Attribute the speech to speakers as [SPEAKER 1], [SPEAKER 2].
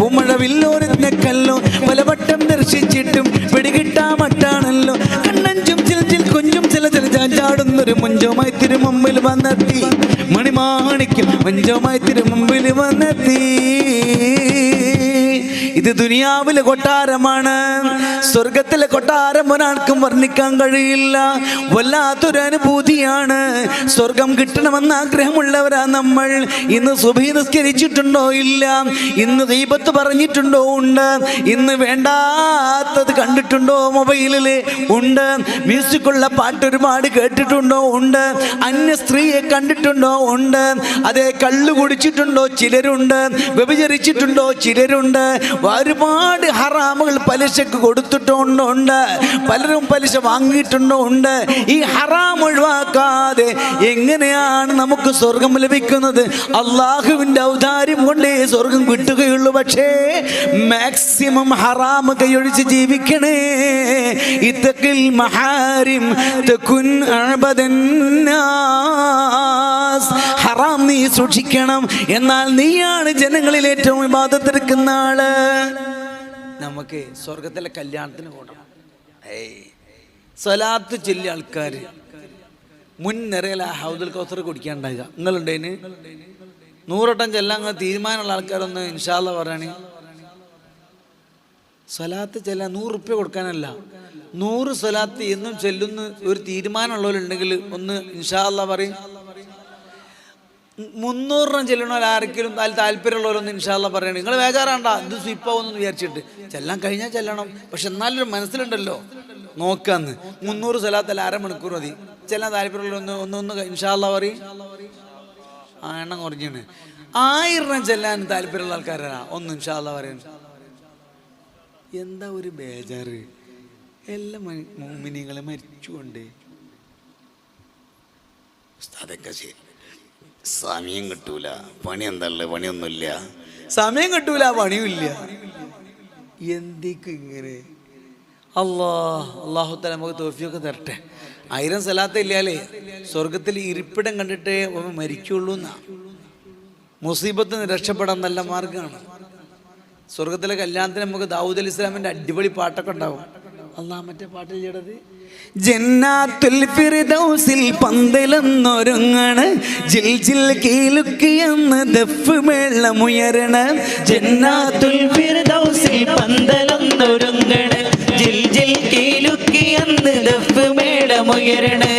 [SPEAKER 1] പൂമഴവില്ലോരുന്ന കല്ലോ. പലവട്ടം ദർശിച്ചിട്ടും പിടികിട്ടാ മട്ടാണല്ലോ. കണ്ണഞ്ചും ചില കൊഞ്ചും ചില ചില ചാഞ്ചാടുന്നൊരു മുഞ്ചുമായി തിരുമുമ്പിൽ വന്നെത്തി. മണിമാണിക്കും മഞ്ചമായി തിരുമുമ്പിൽ വന്നെത്തി. ഇത് ദുനിയാവിലെ കൊട്ടാരമാണ്. സ്വർഗത്തിലെ കൊട്ടാരം ഒരാൾക്കും വർണിക്കാൻ കഴിയില്ല. വല്ലാത്തൊരു അനുഭൂതിയാണ്. സ്വർഗം കിട്ടണമെന്ന് ആഗ്രഹമുള്ളവരാ നമ്മൾ. ഇന്ന് സുഭി നിസ്കരിച്ചിട്ടുണ്ടോ ഇല്ല? ഇന്ന് ദീപത്ത് പറഞ്ഞിട്ടുണ്ടോ ഉണ്ട്? ഇന്ന് വേണ്ടാത്തത് കണ്ടിട്ടുണ്ടോ മൊബൈലിൽ ഉണ്ട്? മ്യൂസിക്കുള്ള പാട്ട് ഒരുപാട് കേട്ടിട്ടുണ്ടോ ഉണ്ട്? അന്യ സ്ത്രീയെ കണ്ടിട്ടുണ്ടോ ഉണ്ട്? അതേ കള്ളു കുടിച്ചിട്ടുണ്ടോ ചിലരുണ്ട് വ്യഭിചരിച്ചിട്ടുണ്ടോ ചിലരുണ്ട്. ഒരുപാട് ഹറാമുകൾ പലിശക്ക് കൊടുത്തിട്ടുണ്ടോ ഉണ്ട്. പലരും പലിശ വാങ്ങിയിട്ടുണ്ടോ ഉണ്ട്. ഈ ഹറാം ഒഴിവാക്കാതെ എങ്ങനെയാണ് നമുക്ക് സ്വർഗം ലഭിക്കുന്നത്? അള്ളാഹുവിന്റെ ഔദാര്യം കൊണ്ടേ സ്വർഗം കിട്ടുകയുള്ളൂ. പക്ഷേ മാക്സിമം ഹറാം കൈയൊഴിച്ച് ജീവിക്കണേ. ഇത്തക്കിൽ മഹാരിം തെക്കുൻ അഅബദന്നാസ്. നീ സൂക്ഷിക്കണം. എന്നാൽ നീയാണ് ജനങ്ങളിൽ ഏറ്റവും വിവാദത്തെടുക്കുന്ന ആൾ. നമുക്ക് സ്വർഗത്തിലെ കല്യാണത്തിന് പോകണം സ്വലാത്ത് ചൊല്ലിയ ആൾക്കാർ മുൻ നിറയിൽ ആ ഹൗദുൽ കൗസർ കുടിക്കാണ്ടാകുക നിങ്ങളുണ്ടേന്? നൂറട്ടം ചെല്ലാൻ തീരുമാനമുള്ള ആൾക്കാരൊന്ന് ഇൻഷാല്ല പറയണേ. സ്വലാത്ത് ചെല്ലാൻ നൂറ് റുപ്യ കൊടുക്കാനല്ല. നൂറ് സ്വലാത്ത് എന്നും ചെല്ലുന്ന ഒരു തീരുമാനമുള്ളവരുണ്ടെങ്കിൽ ഒന്ന് ഇൻഷാല്ല പറയും. മുന്നൂറിനും ചെല്ലണവർ ആരെങ്കിലും അതിൽ താല്പര്യമുള്ളവരൊന്നും ഇൻഷാല്ല പറയണം. നിങ്ങൾ വേഗാറാണ്ട ഇത് സ്വിപ്പാവുന്നു വിചാരിച്ചിട്ട്. ചെല്ലാൻ കഴിഞ്ഞാൽ ചെല്ലണം. പക്ഷെ എന്നാലൊരു മനസ്സിലുണ്ടല്ലോ. നോക്കാന്ന്. മുന്നൂറ് സ്ഥലത്തല്ല അരമണിക്കൂർ മതി. ചെല്ലാൻ താല്പര്യമുള്ളവരൊന്ന് ഒന്ന് ഇൻഷാല്ല പറയും. ആ എണ്ണം കുറഞ്ഞാണ് ആയിരം ചെല്ലാൻ താല്പര്യമുള്ള ആൾക്കാരാ. ഒന്ന് ഇൻഷാല്ല പറയും. എന്താ ഒരു ബേജാറ്? എല്ലാ മോമിനികളെ മരിച്ചുകൊണ്ട്. അതൊക്കെ ശരി. സമയം കിട്ടൂല. പണി എന്താ പണിയൊന്നുമില്ല. സമയം കിട്ടൂല പണിയുമില്ല. എന്തിക്ക് ഇങ്ങനെ? അള്ളാഹു തല നമുക്ക് തോഫിയൊക്കെ തരട്ടെ. ആയിരം സ്ഥലത്ത് ഇല്ലാലേ സ്വർഗത്തിൽ ഇരിപ്പിടം കണ്ടിട്ടേ അവൻ മരിക്കുള്ളൂ എന്നാ. മുസീബത്ത് രക്ഷപ്പെടാൻ നല്ല മാർഗമാണ്. സ്വർഗത്തിലെ കല്യാണത്തിന് നമുക്ക് ദാവൂദ് അലി ഇസ്ലാമിന്റെ അടിപൊളി പാട്ടൊക്കെ ഉണ്ടാവും. അല്ലാ മറ്റേ പാട്ട് ചെയ്യണത്? ജന്നാത്തുൽ ഫിർദൗസിൽ പന്തലെന്നൊരുങ്ങണ്. ജിൽ ജിൽ കീലുക്കിയെന്ന് ദഫ് മേളമുയരണ
[SPEAKER 2] ജന്നാത്തുൽ ഫിർദൗസിൽ പന്തലെന്നൊരുങ്ങണ്. ജിൽ ജിൽ കീലുക്കി അന്ന് ദഫ് മേളമുയരണേ